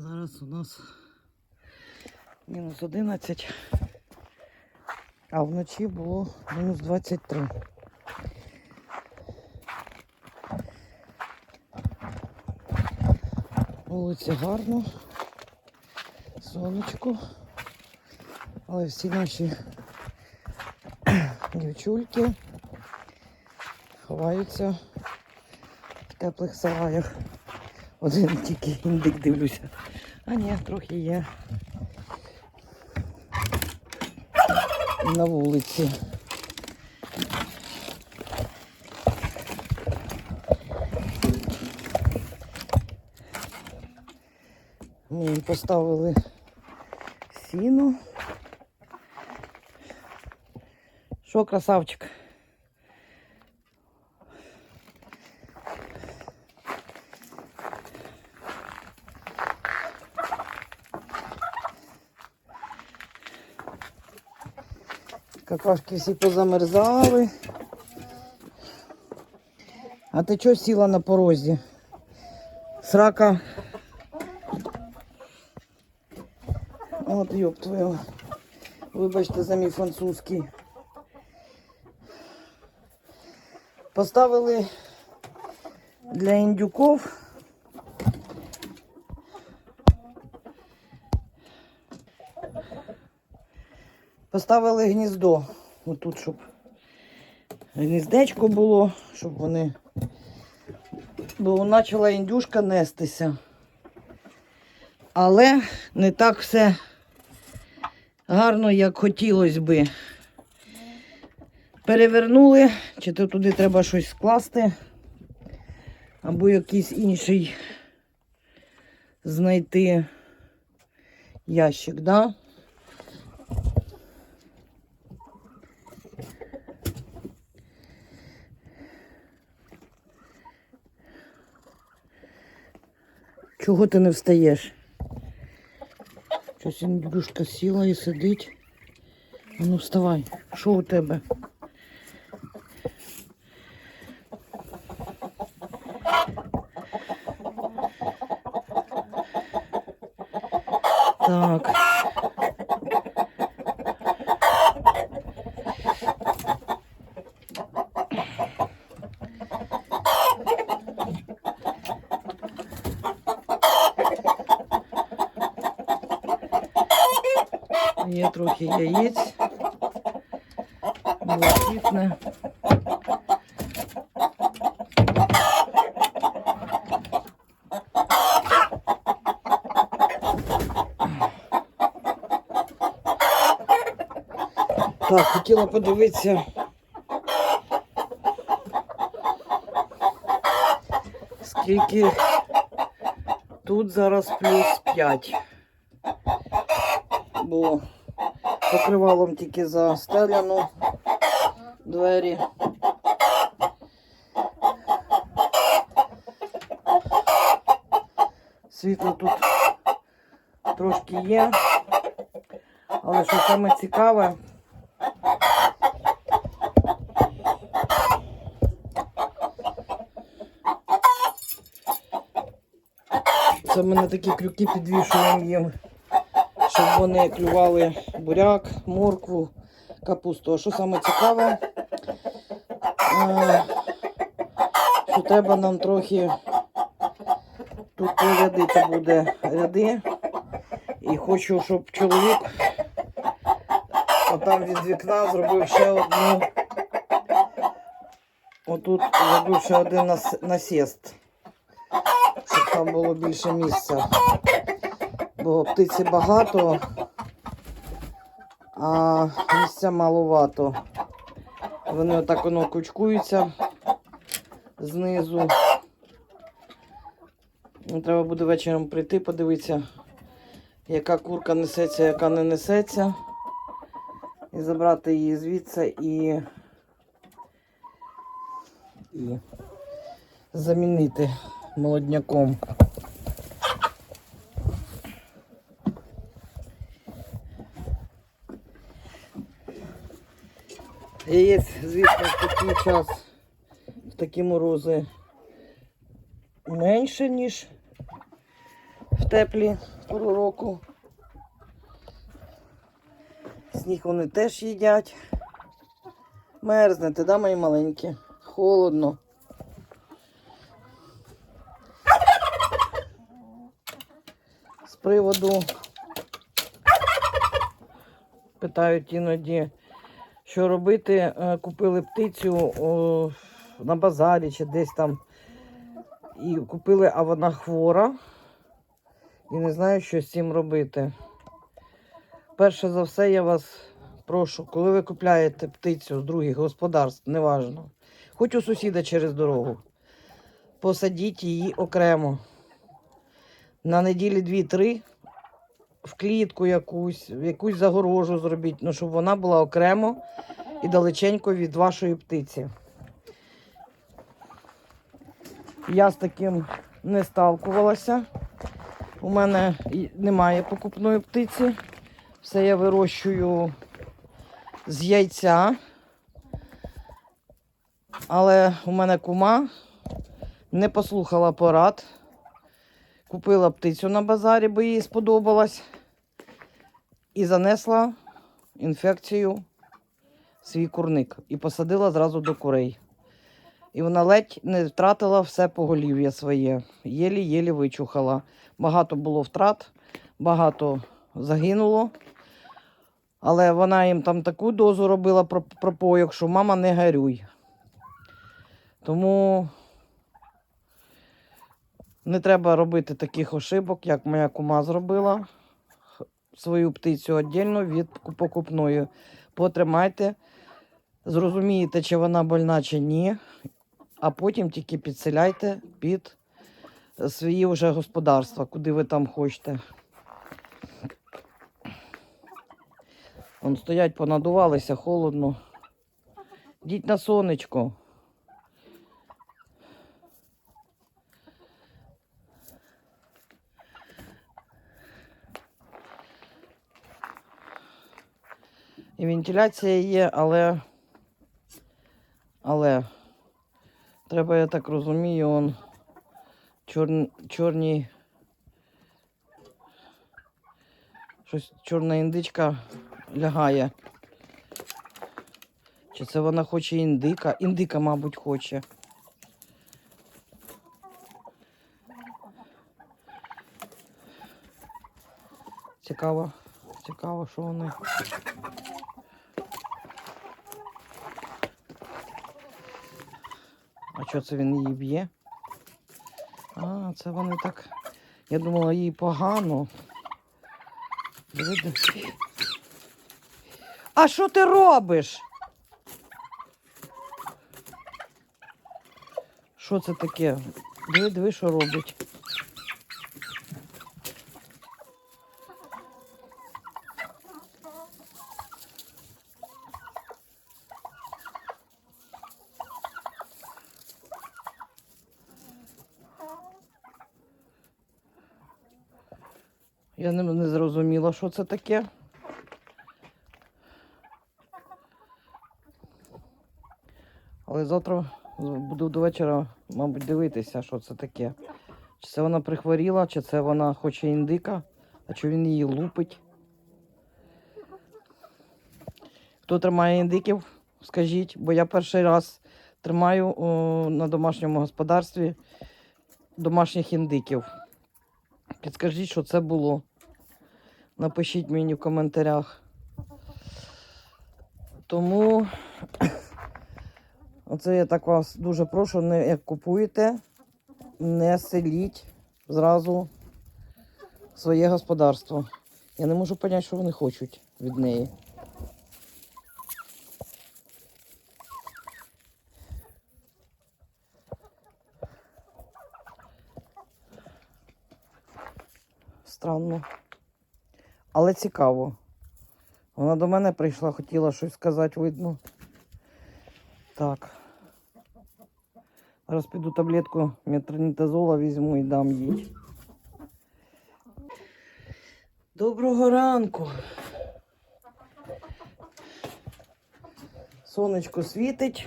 Зараз у нас мінус 11, а вночі було мінус 23. Вулиця гарно, сонечко, але всі наші дівчульки ховаються в теплих сараях. Один тільки індик дивлюся. А ні, трохи є. На вулиці. Ми поставили сіно. Що, красавчик? Какашки всі позамерзали. А ти чого сіла на порозі? Срака. От йоп твою. Вибачте за мій французький. Поставили для індюков. Поставили гніздо. Отут, щоб гніздечко було, щоб вони. Бо почала індюшка нестися. Але не так все гарно, як хотілося би. Перевернули, чи то туди треба щось скласти, або якийсь інший знайти ящик, да? Чого ти не встаєш? Щось індюшка сіла і сидить. Ну вставай. Що у тебе? Так. Є трохи яєць. Блакитне. Так, хотіла подивитися. Скільки тут зараз плюс 5. Бо покривалом тільки застеляно двері. Світло тут трошки є. Але що саме цікаве, це ми на такі крюки підвішуємо їм, щоб вони клювали буряк, моркву, капусту. А що саме цікаве, е, що треба нам трохи тут порядити буде ряди. І хочу, щоб чоловік отам від вікна зробив ще одну. Отут зробив ще один нас- насіст, щоб там було більше місця. Бо птиці багато, а місця маловато. Вони отак воно кучкуються знизу. Ну, Треба буде вечором прийти, подивитися, яка курка несеться, яка не несеться. І забрати її звідси і, і замінити молодняком. Яєць, звісно, в такий час, в такі морози менше, ніж в теплі пору року. Сніг вони теж їдять. Мерзнете, да, мої маленькі? Холодно. З приводу питають іноді, що робити. Е, Купили птицю на базарі чи десь там. І купили, а вона хвора. І не знаю, що з цим робити. Перше за все, я вас прошу, коли ви купляєте птицю з других господарств, неважно, хоч у сусіда через дорогу, посадіть її окремо. На неділі дві-три в клітку якусь, якусь загорожу зробіть, ну, щоб вона була окремо і далеченько від вашої птиці. Я з таким не сталкувалася. У мене немає покупної птиці. Все я вирощую з яйця. Але у мене кума не послухала порад. Купила птицю на базарі, бо їй сподобалась. І занесла інфекцію свій курник. І посадила зразу до курей. І вона ледь не втратила все поголів'я своє. Єлі-єлі вичухала. Багато було втрат, багато загинуло. Але вона їм там таку дозу робила про- пропойок, що мама не гарюй. Тому не треба робити таких ошибок, як моя кума зробила. Свою птицю віддільно від покупної. Потримайте, зрозумієте, чи вона больна, чи ні а потім тільки підселяйте під свої вже господарства, куди ви там хочете. Вон стоять, понадувалися, холодно. Йдіть на сонечко. І вентиляція є, але, але Треба, я так розумію, он чор... чорні. Щось чорна індичка лягає. Чи це вона хоче індика? Індика, мабуть, хоче. Цікаво, цікаво, що вони. Що це він її б'є? А, це вони так. Я думала, їй погано. А що ти робиш? Що це таке? Диви, диви, що робить. Я не, не зрозуміла, що це таке. Але завтра буду до вечора, мабуть, дивитися, що це таке. Чи це вона прихворіла, чи це вона хоче індика, а чи він її лупить. Хто тримає індиків, скажіть, бо я перший раз тримаю о, на домашньому господарстві домашніх індиків. Підскажіть, що це було. Напишіть мені в коментарях. Тому оце я так вас дуже прошу, не як купуєте, не селіть зразу своє господарство. Я не можу зрозуміти, що вони хочуть від неї. Странно. Але цікаво. Вона до мене прийшла, хотіла щось сказати, видно. Так. Зараз піду таблетку метронітазола візьму і дам їй. Доброго ранку. Сонечко світить.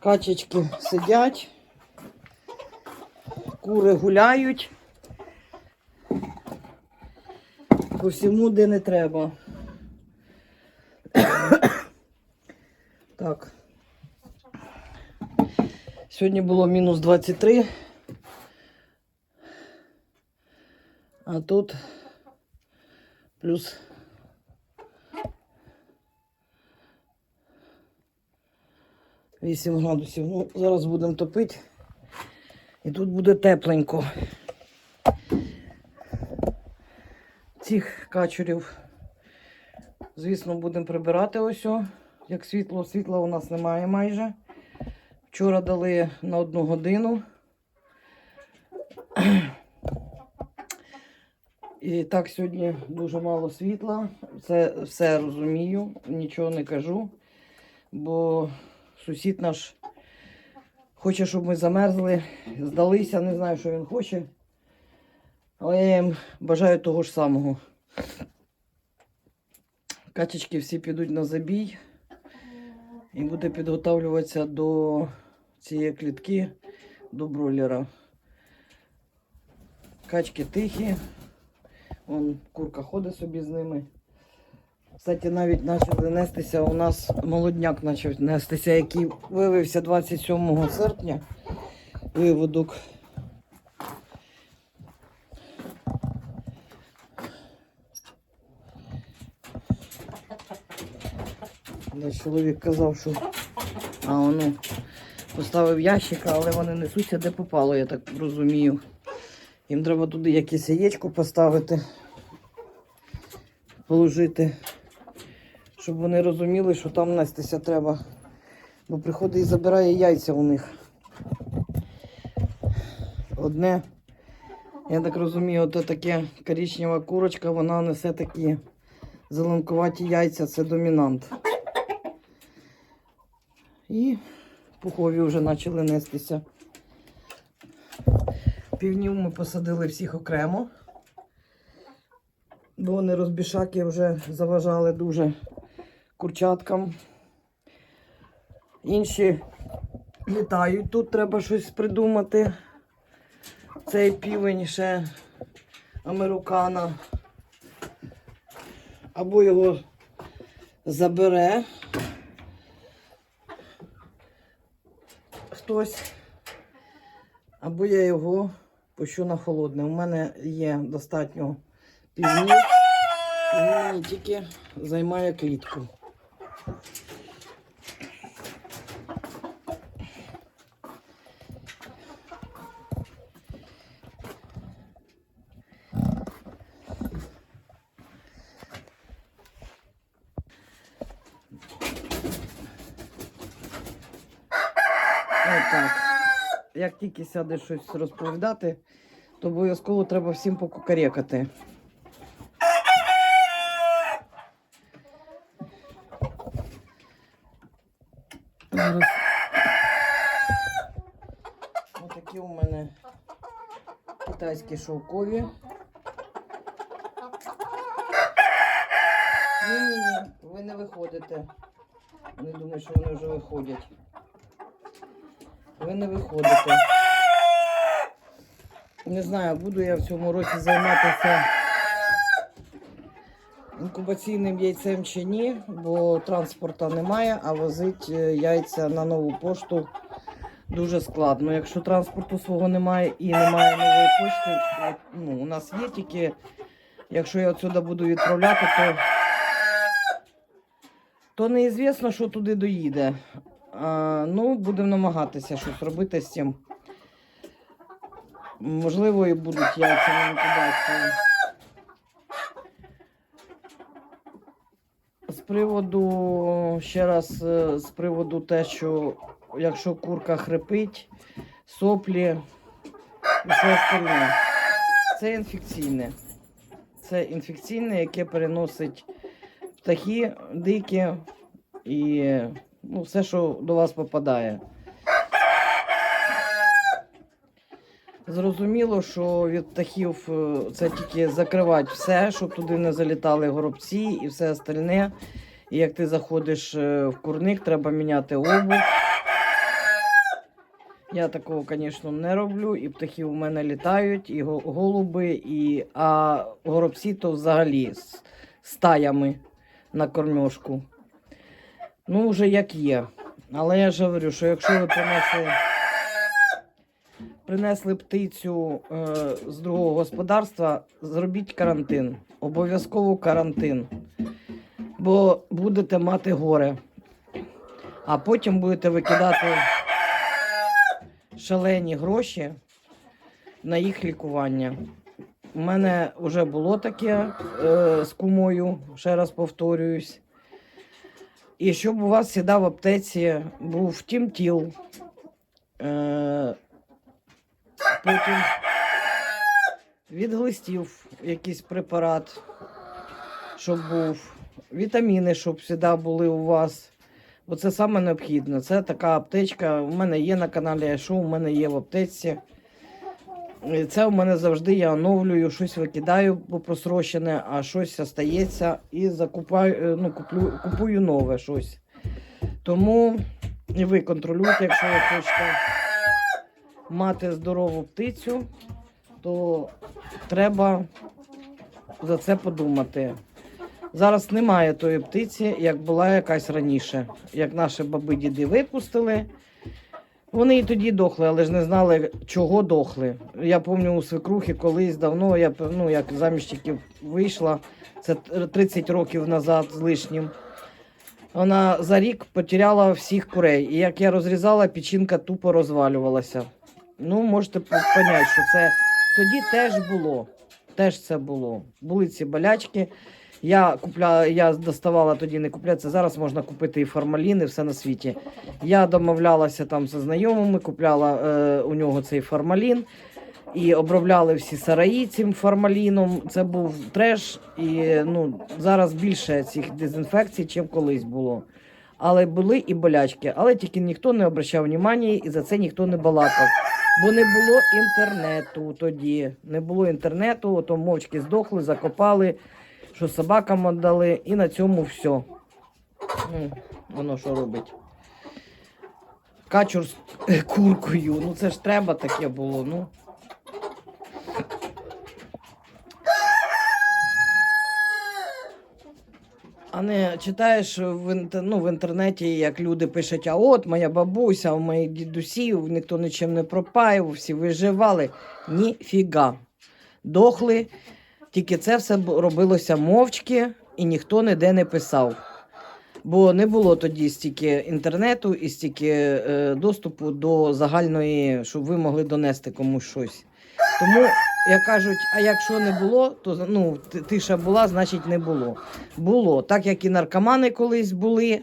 Качечки сидять. Кури гуляють. По всьому, де не треба. Так. Сьогодні було мінус 23. А тут плюс Вісім градусів. Ну, зараз будемо топити. І тут буде тепленько. Цих качурів, звісно, будемо прибирати ось. о. Як світло, світла у нас немає майже. Вчора дали на одну годину. І так сьогодні дуже мало світла. Це все розумію, нічого не кажу. Бо сусід наш хоче, щоб ми замерзли, здалися, не знаю, що він хоче. Але я їм бажаю того ж самого. Качечки всі підуть на забій і буде підготовлюватися до цієї клітки, до бройлера. Качки тихі. Вон курка ходить собі з ними. Кстати, навіть почали нестися. У нас молодняк почав нестися, який виявився 27 серпня. Виводок. Десь чоловік казав, що а воно поставив ящика, але вони несуться де попало, я так розумію. Їм треба туди якесь яєчко поставити, положити, щоб вони розуміли, що там нестися треба. Бо приходить і забирає яйця у них. Одне, я так розумію, от таке коричнева курочка, вона несе такі зеленкуваті яйця, це домінант. І пухові вже почали нестися. Півнів ми посадили всіх окремо, бо вони розбішаки вже заважали дуже курчаткам. Інші літають, тут треба щось придумати. Цей півень ще американа. Або його забере хтось, або я його пущу на холодне. У мене є достатньо півнів, він тільки займає клітку. Як тільки сяде щось розповідати, то обов'язково треба всім покукарекати. Зараз. Отакі у мене шовкові. Ні-ні-ні, ви не виходите. Не думаю, що вони вже виходять. Ви не виходите. Не знаю, буду я в цьому році займатися інкубаційним яйцем чи ні, бо транспорта немає, а возити яйця на нову пошту дуже складно. Якщо транспорту свого немає і немає нової пошти, ну, у нас є тільки, якщо я отсюди буду відправляти, то, то неізвісно, що туди доїде. А, ну, будемо намагатися щось робити з цим. Можливо, і будуть яйця на інкубацію. З приводу, ще раз, е, з приводу те, що якщо курка хрипить, соплі і все остальне, це інфекційне. Це інфекційне, яке переносить птахи дикі і ну, все, що до вас попадає. Зрозуміло, що від птахів е, це тільки закривати все, щоб туди не залітали горобці і все остальне. І як ти заходиш е, в курник, треба міняти обув. Я такого, звісно, не роблю. І птахи у мене літають, і голуби, і... а горобці то взагалі з стаями на кормежку. Ну, вже як є. Але я ж говорю, що якщо ви принесли, принесли птицю е, з другого господарства, зробіть карантин. Обов'язково карантин. Бо будете мати горе. А потім будете викидати шалені гроші на їх лікування. У мене вже було таке е, з кумою, ще раз повторююсь. І щоб у вас завжди в аптеці був тімтіл, е, потім від глистів якийсь препарат, щоб був, вітаміни, щоб завжди були у вас. Бо це саме необхідне. Це така аптечка. У мене є на каналі, що у мене є в аптеці. І Це у мене завжди я оновлюю, щось викидаю просрочене, а щось остається і закупаю, е, ну, куплю, купую нове щось. Тому і ви контролюйте, якщо ви хочете мати здорову птицю, то треба за це подумати. Зараз немає тої птиці, як була якась раніше. Як наші баби діди випустили. Вони і тоді дохли, але ж не знали, чого дохли. Я пам'ятаю у свекрухи колись давно, я ну, як заміж вийшла, це 30 років назад з лишнім. Вона за рік потеряла всіх курей. І як я розрізала, печінка тупо розвалювалася. Ну, можете поняти, що це тоді теж було. Теж це було. Були ці болячки. Я купляла, я доставала тоді не купляти. Зараз можна купити і формалін, і все на світі. Я домовлялася там зі знайомими, купляла е, у нього цей формалін. І обробляли всі сараї цим формаліном. Це був треш. І ну, зараз більше цих дезінфекцій, чим колись було. Але були і болячки. Але тільки ніхто не обращав уваги і за це ніхто не балакав. Бо не було інтернету тоді. Не було інтернету, то мовчки здохли, закопали, що собакам віддали, і на цьому все. Ну, воно що робить. Качур з е, куркою. Ну це ж треба таке було. ну. А не читаєш в, інте- ну, в інтернеті, як люди пишуть, а от моя бабуся, у моїх дідусів, ніхто нічим не пропаяв, всі виживали. Ніфіга. Дохли. Тільки це все робилося мовчки і ніхто ніде не писав. Бо не було тоді стільки інтернету і стільки е, доступу до загальної, щоб ви могли донести комусь щось. Тому, як кажуть, а якщо не було, то ну, тиша була, значить не було. Було. Так як і наркомани колись були,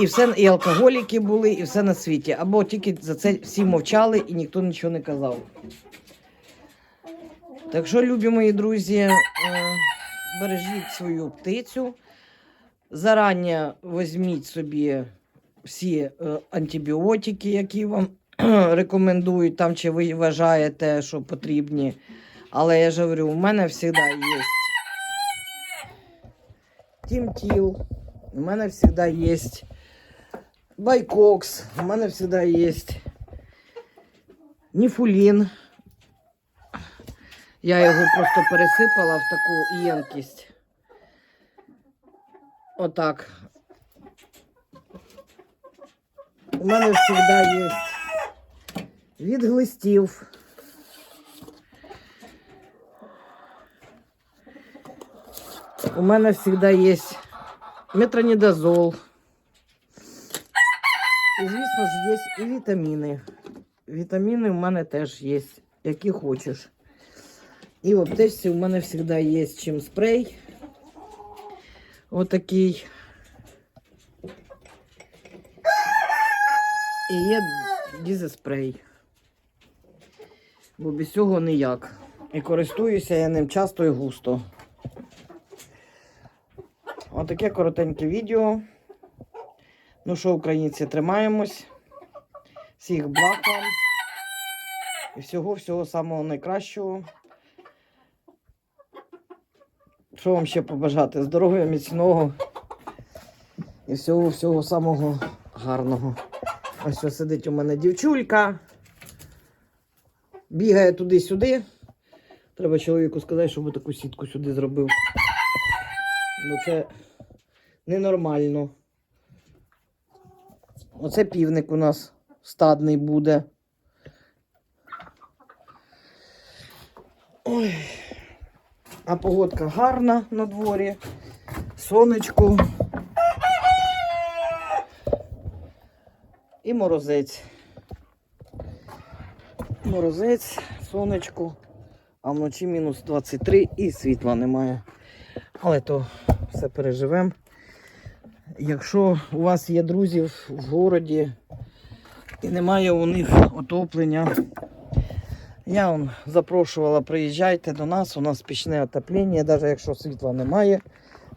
і все, і алкоголіки були, і все на світі. Або тільки за це всі мовчали і ніхто нічого не казав. Так що, любі мої друзі, е, бережіть свою птицю. Зарані візьміть собі всі е, антибіотики, які вам рекомендують, там чи ви вважаєте, що потрібні. Але я ж говорю, у мене завжди є Тімтіл, у мене завжди є Байкокс, у мене завжди є Ніфулін. Я його просто пересипала в таку ємкість. Отак. У мене завжди є від глистів. У мене завжди є метронідозол. І, звісно ж, є і вітаміни. Вітаміни у мене теж є, які хочеш. І в аптечці у мене завжди є чим спрей. Отакий. І є дізеспрей. Бо без цього ніяк. І користуюся я ним часто і густо. Отаке коротеньке відео. Ну що, українці, тримаємось. Всіх благ. І всього-всього самого найкращого. Що вам ще побажати? Здоров'я, міцного і всього-всього самого гарного. Ось ось сидить у мене дівчулька. Бігає туди-сюди. Треба чоловіку сказати, щоб таку сітку сюди зробив. Бо це ненормально. Оце півник у нас стадний буде. Ой. А погодка гарна на дворі. Сонечко. І морозець. Морозець, сонечко, а вночі мінус 23 і світла немає. Але то все переживемо. Якщо у вас є друзі в в городі і немає у них отоплення, я вам запрошувала, приїжджайте до нас, у нас пічне отоплення, навіть якщо світла немає,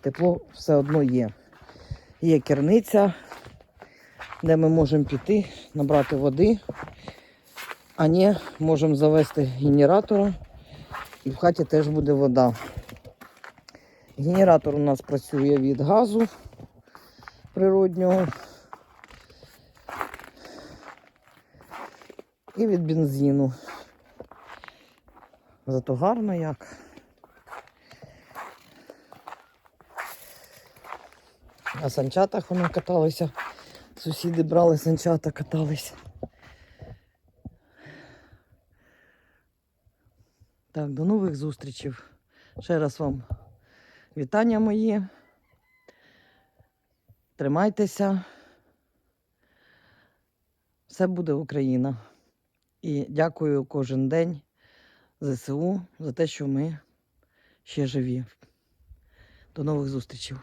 тепло все одно є. Є керниця, де ми можемо піти, набрати води, а не можемо завести генератора і в хаті теж буде вода. Генератор у нас працює від газу природнього і від бензину. Зато гарно як. На санчатах вони каталися. Сусіди брали санчата, катались. Так, до нових зустрічей. Ще раз вам вітання мої. Тримайтеся. Все буде Україна. І дякую кожен день ЗСУ за те, що ми ще живі. До нових зустрічей.